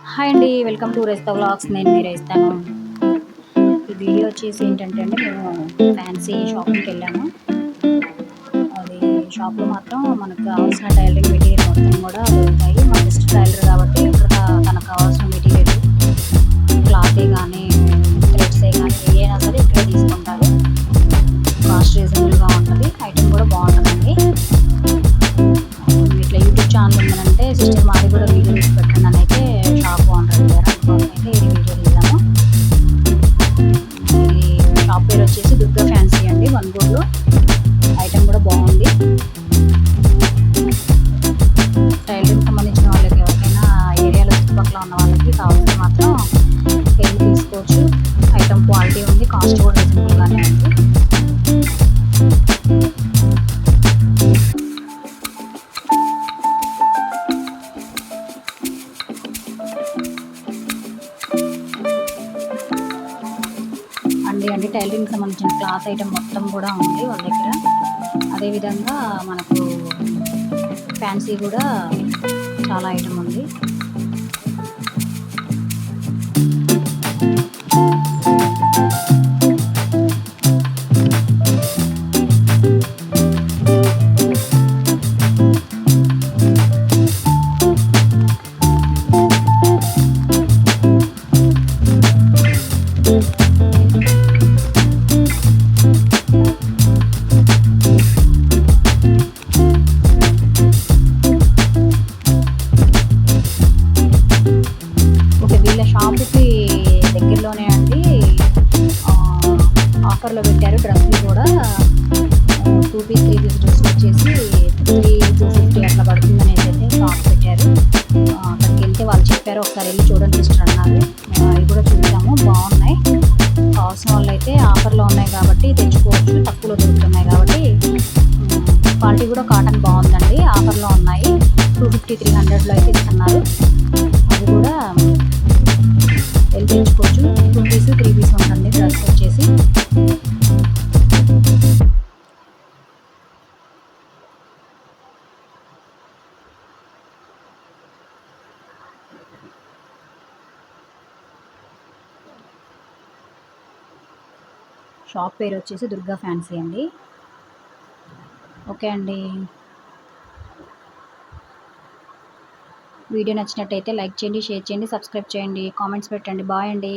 Hi అండి welcome to రేస్తా vlogs. నేను మీరు ఇస్తాను ఈ వీడియో వచ్చేసి ఏంటంటే అండి మేము ఫ్యాన్సీ షాపింగ్కి వెళ్ళాము. అది షాప్లో మాత్రం మనకు కావాల్సిన టైలరింగ్ మెటీరియల్ మొత్తం కూడా దొరుకుతాయి మా బెస్ట్ టైలర్ కాబట్టి ఇక్కడ తనకు కావాల్సిన మెటీరియల్ అండి అండి. టైలరింగ్ సంబంధించిన క్లాత్ ఐటమ్ మొత్తం కూడా ఉంది వాళ్ళ దగ్గర. అదేవిధంగా మనకు ఫ్యాన్సీ కూడా చాలా ఐటమ్ ఉంది. వీళ్ళ షాప్కి దగ్గరలోనే అండి. ఆ, ఆఫర్లో పెట్టారు డ్రెస్సులు కూడా. Two piece three piece dress వచ్చేసి త్రీ టూ ఫిఫ్టీ అట్లా పడుతుంది అనేసి అయితే షాప్ పెట్టారు. అక్కడికి వెళ్తే వాళ్ళు చెప్పారు ఒకసారి వెళ్ళి చూడండి సిస్టర్ అన్నారు. మేము అవి కూడా చూసాము బాగున్నాయి. కావాల్సిన వాళ్ళు అయితే ఆఫర్లో ఉన్నాయి కాబట్టి తెచ్చుకోవచ్చు. షాప్ పేరు వచ్చేసి దుర్గా ఫ్యాన్సీ అండి. ఓకే అండి. వీడియో నచ్చినట్టయితే లైక్ చేయండి షేర్ చేయండి సబ్స్క్రైబ్ చేయండి కామెంట్స్ పెట్టండి. బాయ్ అండి.